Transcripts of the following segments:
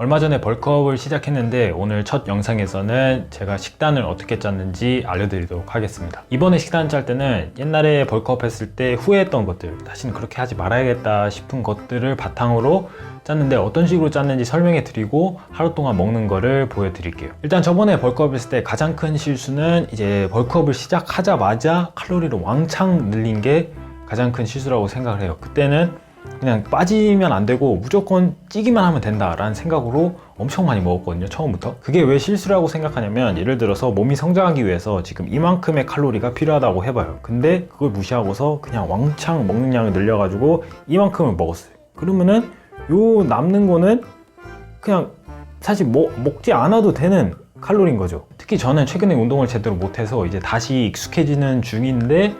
얼마 전에 벌크업을 시작했는데 오늘 첫 영상에서는 제가 식단을 어떻게 짰는지 알려드리도록 하겠습니다. 이번에 식단 짤 때는 옛날에 벌크업 했을 때 후회했던 것들, 다시는 그렇게 하지 말아야겠다 싶은 것들을 바탕으로 짰는데 어떤 식으로 짰는지 설명해 드리고 하루 동안 먹는 거를 보여드릴게요. 일단 저번에 벌크업 했을 때 가장 큰 실수는 이제 벌크업을 시작하자마자 칼로리를 왕창 늘린 게 가장 큰 실수라고 생각을 해요. 그때는 그냥 빠지면 안 되고 무조건 찌기만 하면 된다라는 생각으로 엄청 많이 먹었거든요 처음부터. 그게 왜 실수라고 생각하냐면 예를 들어서 몸이 성장하기 위해서 지금 이만큼의 칼로리가 필요하다고 해봐요. 근데 그걸 무시하고서 그냥 왕창 먹는 양을 늘려가지고 이만큼을 먹었어요. 그러면은 요 남는 거는 그냥 사실 먹, 먹지 않아도 되는 칼로리인 거죠. 특히 저는 최근에 운동을 제대로 못해서 이제 다시 익숙해지는 중인데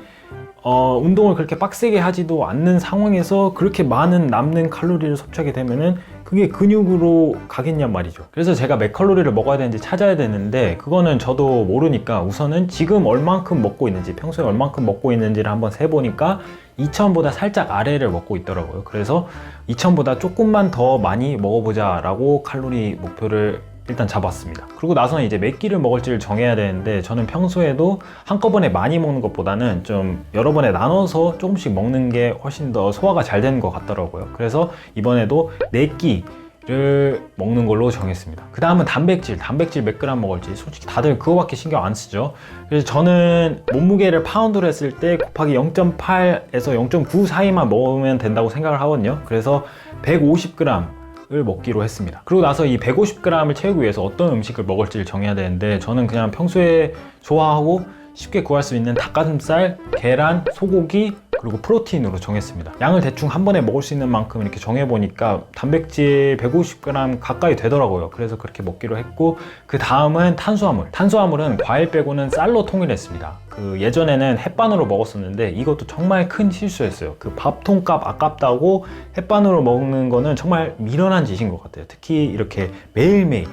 어, 운동을 그렇게 빡세게 하지도 않는 상황에서 그렇게 많은 남는 칼로리를 섭취하게 되면은 그게 근육으로 가겠냔 말이죠. 그래서 제가 몇 칼로리를 먹어야 되는지 찾아야 되는데 그거는 저도 모르니까 우선은 지금 얼만큼 먹고 있는지 평소에 얼만큼 먹고 있는지를 한번 세보니까 2000보다 살짝 아래를 먹고 있더라고요. 그래서 2000보다 조금만 더 많이 먹어보자 라고 칼로리 목표를 일단 잡았습니다. 그리고 나서는 이제 몇 끼를 먹을지를 정해야 되는데 저는 평소에도 한꺼번에 많이 먹는 것보다는 좀 여러 번에 나눠서 조금씩 먹는 게 훨씬 더 소화가 잘 되는 것 같더라고요. 그래서 이번에도 4끼를 먹는 걸로 정했습니다. 그 다음은 단백질, 단백질 몇 그램 먹을지 솔직히 다들 그거밖에 신경 안 쓰죠. 그래서 저는 몸무게를 파운드로 했을 때 곱하기 0.8에서 0.9 사이만 먹으면 된다고 생각을 하거든요. 그래서 150g 을 먹기로 했습니다. 그리고 나서 이 150g을 채우기 위해서 어떤 음식을 먹을지를 정해야 되는데 저는 그냥 평소에 좋아하고 쉽게 구할 수 있는 닭가슴살, 계란, 소고기 그리고 프로테인으로 정했습니다. 양을 대충 한 번에 먹을 수 있는 만큼 이렇게 정해보니까 단백질 150g 가까이 되더라고요. 그래서 그렇게 먹기로 했고 그 다음은 탄수화물. 탄수화물은 과일 빼고는 쌀로 통일했습니다. 그 예전에는 햇반으로 먹었었는데 이것도 정말 큰 실수였어요. 그 밥통값 아깝다고 햇반으로 먹는 거는 정말 미련한 짓인 것 같아요. 특히 이렇게 매일매일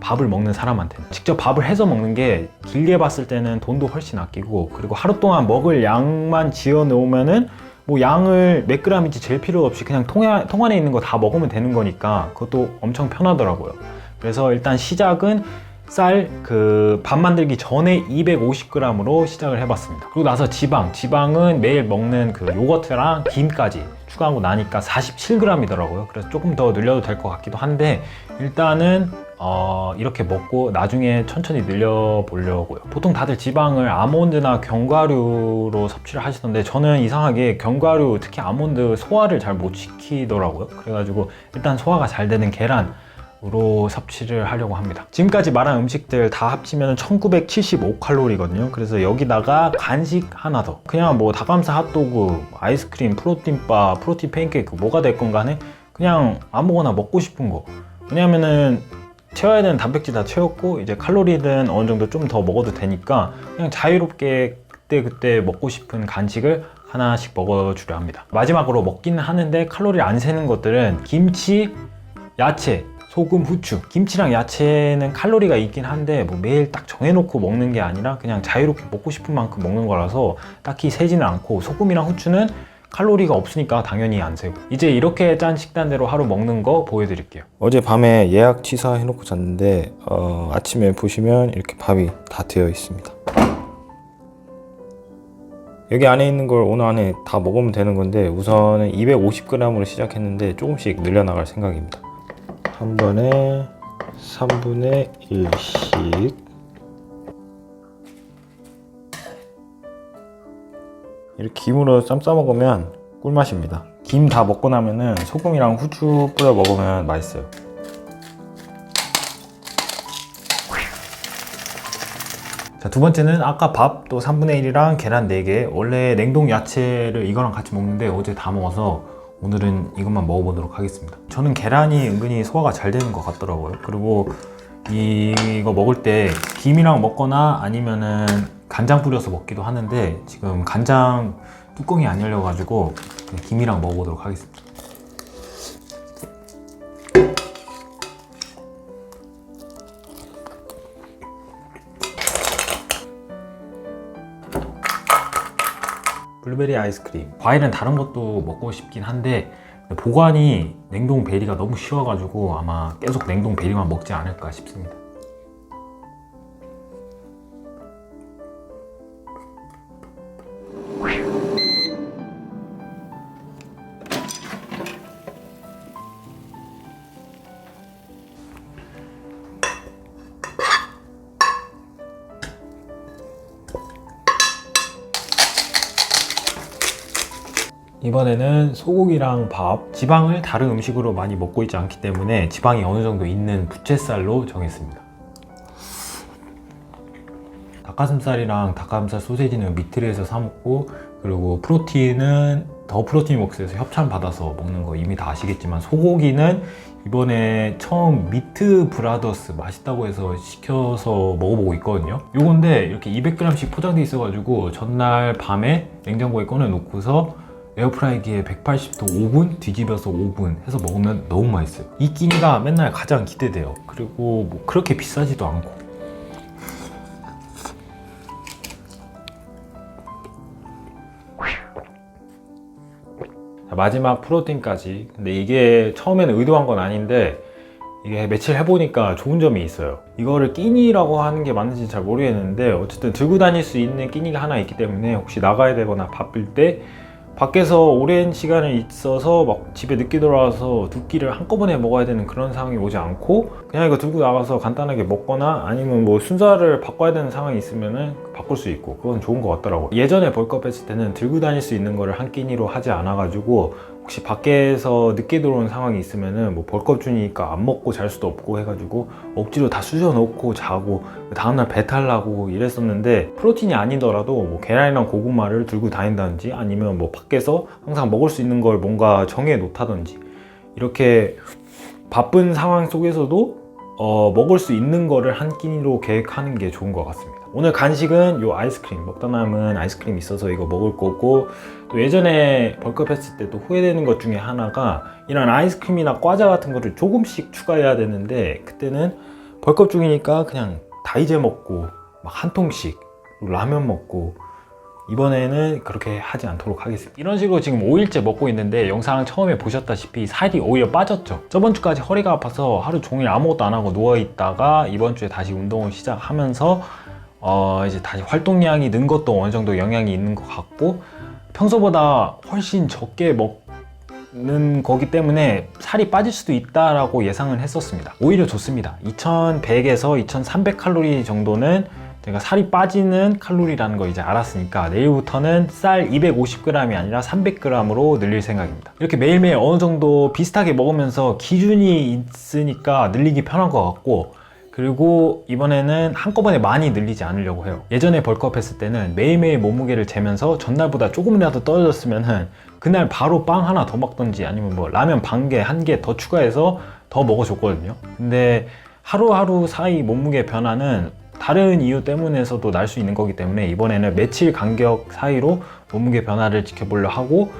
밥을 먹는 사람한테는 직접 밥을 해서 먹는 게 길게 봤을 때는 돈도 훨씬 아끼고 그리고 하루 동안 먹을 양만 지어 놓으면은 뭐 양을 몇 그램인지 잴 필요 없이 그냥 통, 통 안에 있는 거 다 먹으면 되는 거니까 그것도 엄청 편하더라고요. 그래서 일단 시작은 쌀 그 밥 만들기 전에 250g으로 시작을 해봤습니다. 그리고 나서 지방. 지방은 매일 먹는 그 요거트랑 김까지 추가하고 나니까 47g이더라고요. 그래서 조금 더 늘려도 될 것 같기도 한데 일단은 어, 이렇게 먹고 나중에 천천히 늘려보려고요. 보통 다들 지방을 아몬드나 견과류로 섭취를 하시던데 저는 이상하게 견과류, 특히 아몬드 소화를 잘 못 시키더라고요. 그래가지고 일단 소화가 잘 되는 계란, 으로 섭취를 하려고 합니다. 지금까지 말한 음식들 다 합치면 1975칼로리거든요. 그래서 여기다가 간식 하나 더. 그냥 뭐 닭가슴살 핫도그, 아이스크림, 프로틴바, 프로틴 팬케이크 뭐가 될 건가 하네. 그냥 아무거나 먹고 싶은 거. 왜냐면은 채워야 되는 단백질 다 채웠고 이제 칼로리는 어느 정도 좀 더 먹어도 되니까 그냥 자유롭게 그때 그때 먹고 싶은 간식을 하나씩 먹어주려 합니다. 마지막으로 먹기는 하는데 칼로리 안 세는 것들은 김치, 야채, 소금, 후추. 김치랑 야채는 칼로리가 있긴 한데 뭐 매일 딱 정해놓고 먹는 게 아니라 그냥 자유롭게 먹고 싶은 만큼 먹는 거라서 딱히 세지는 않고 소금이랑 후추는 칼로리가 없으니까 당연히 안 세고 이제 이렇게 짠 식단대로 하루 먹는 거 보여드릴게요 어제 밤에 예약 취소해놓고 잤는데 어, 아침에 보시면 이렇게 밥이 다 되어 있습니다. 여기 안에 있는 걸 오늘 안에 다 먹으면 되는 건데 우선은 250g으로 시작했는데 조금씩 늘려나갈 생각입니다. 한 번에 3분의 1씩 이렇게 김으로 쌈 싸 먹으면 꿀맛입니다. 김 다 먹고 나면은 소금이랑 후추 뿌려 먹으면 맛있어요. 자, 두 번째는 아까 밥 또 3분의 1이랑 계란 4개 원래 냉동 야채를 이거랑 같이 먹는데 어제 다 먹어서 오늘은 이것만 먹어보도록 하겠습니다 저는 계란이 은근히 소화가 잘 되는 것 같더라고요 그리고 이거 먹을 때 김이랑 먹거나 아니면은 간장 뿌려서 먹기도 하는데 지금 간장 뚜껑이 안 열려가지고 김이랑 먹어보도록 하겠습니다. 블루베리 아이스크림. 과일은 다른 것도 먹고 싶긴 한데 보관이 냉동 베리가 너무 쉬워가지고 아마 계속 냉동 베리만 먹지 않을까 싶습니다. 이번에는 소고기랑 밥, 지방을 다른 음식으로 많이 먹고 있지 않기 때문에 지방이 어느 정도 있는 부채살로 정했습니다. 닭가슴살이랑 닭가슴살 소세지는 미트리에서 사 먹고 그리고 프로틴은 더 프로틴 복스에서 협찬 받아서 먹는 거 이미 다 아시겠지만 소고기는 이번에 처음 미트 브라더스 맛있다고 해서 시켜서 먹어보고 있거든요. 요건데 이렇게 200g씩 포장돼 있어가지고 전날 밤에 냉장고에 꺼내 놓고서 에어프라이기에 180도 5분 뒤집어서 5분 해서 먹으면 너무 맛있어요. 이 끼니가 맨날 가장 기대돼요. 그리고 뭐 그렇게 비싸지도 않고. 자, 마지막 프로틴까지. 근데 이게 처음에는 의도한 건 아닌데 이게 며칠 해보니까 좋은 점이 있어요. 이거를 끼니라고 하는 게 맞는지 잘 모르겠는데 어쨌든 들고 다닐 수 있는 끼니가 하나 있기 때문에 혹시 나가야 되거나 바쁠 때 밖에서 오랜 시간을 있어서 막 집에 늦게 돌아와서 두 끼를 한꺼번에 먹어야 되는 그런 상황이 오지 않고 그냥 이거 들고 나가서 간단하게 먹거나 아니면 뭐 순서를 바꿔야 되는 상황이 있으면은 바꿀 수 있고 그건 좋은 것 같더라고. 예전에 벌컵 했을 때는 들고 다닐 수 있는 거를 한 끼니로 하지 않아 가지고 혹시 밖에서 늦게 들어오는 상황이 있으면은 뭐 벌컵 주니까 안 먹고 잘 수도 없고 해가지고 억지로 다 쑤셔 놓고 자고 그 다음날 배탈 나고 이랬었는데 프로틴이 아니더라도 뭐 계란이랑 고구마를 들고 다닌다든지 아니면 뭐 밖에서 항상 먹을 수 있는 걸 뭔가 정해 놓다든지 이렇게 바쁜 상황 속에서도 어, 먹을 수 있는 거를 한 끼니로 계획하는 게 좋은 것 같습니다. 오늘 간식은 요 아이스크림 먹다 남은 아이스크림 있어서 이거 먹을 거고 또 예전에 벌컵 했을 때 또 후회되는 것 중에 하나가 이런 아이스크림이나 과자 같은 거를 조금씩 추가해야 되는데 그때는 벌컵 중이니까 그냥 다 이제 먹고 막 한 통씩 라면 먹고 이번에는 그렇게 하지 않도록 하겠습니다. 이런 식으로 지금 5일째 먹고 있는데 영상 처음에 보셨다시피 살이 오히려 빠졌죠. 저번 주까지 허리가 아파서 하루 종일 아무것도 안 하고 누워 있다가 이번 주에 다시 운동을 시작하면서 어 이제 다시 활동량이 는 것도 어느 정도 영향이 있는 것 같고 평소보다 훨씬 적게 먹는 거기 때문에 살이 빠질 수도 있다라고 예상을 했었습니다. 오히려 좋습니다. 2100에서 2300 칼로리 정도는 제가 살이 빠지는 칼로리라는 거 이제 알았으니까 내일부터는 쌀 250g이 아니라 300g으로 늘릴 생각입니다. 이렇게 매일매일 어느 정도 비슷하게 먹으면서 기준이 있으니까 늘리기 편한 것 같고 그리고 이번에는 한꺼번에 많이 늘리지 않으려고 해요. 예전에 벌크업 했을 때는 매일매일 몸무게를 재면서 전날보다 조금이라도 떨어졌으면은 그날 바로 빵 하나 더 먹던지 아니면 뭐 라면 반 개, 한 개 더 추가해서 더 먹어줬거든요. 근데 하루하루 사이 몸무게 변화는 다른 이유 때문에서도 날 수 있는 거기 때문에 이번에는 며칠 간격 사이로 몸무게 변화를 지켜보려 하고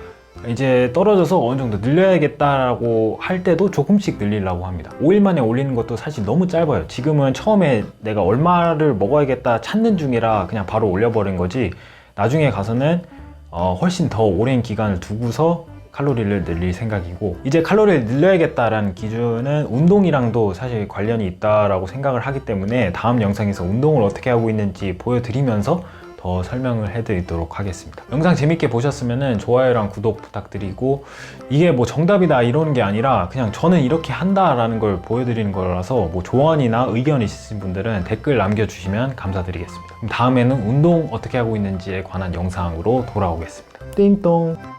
이제 떨어져서 어느 정도 늘려야겠다라고 할 때도 조금씩 늘리려고 합니다. 5일 만에 올리는 것도 사실 너무 짧아요. 지금은 처음에 내가 얼마를 먹어야겠다 찾는 중이라 그냥 바로 올려버린 거지 나중에 가서는 어, 훨씬 더 오랜 기간을 두고서 칼로리를 늘릴 생각이고 이제 칼로리를 늘려야겠다라는 기준은 운동이랑도 사실 관련이 있다라고 생각을 하기 때문에 다음 영상에서 운동을 어떻게 하고 있는지 보여드리면서 더 설명을 해드리도록 하겠습니다. 영상 재밌게 보셨으면 좋아요랑 구독 부탁드리고 이게 뭐 정답이다 이런 게 아니라 그냥 저는 이렇게 한다라는 걸 보여드리는 거라서 뭐 조언이나 의견 있으신 분들은 댓글 남겨주시면 감사드리겠습니다. 그럼 다음에는 운동 어떻게 하고 있는지에 관한 영상으로 돌아오겠습니다. 띵동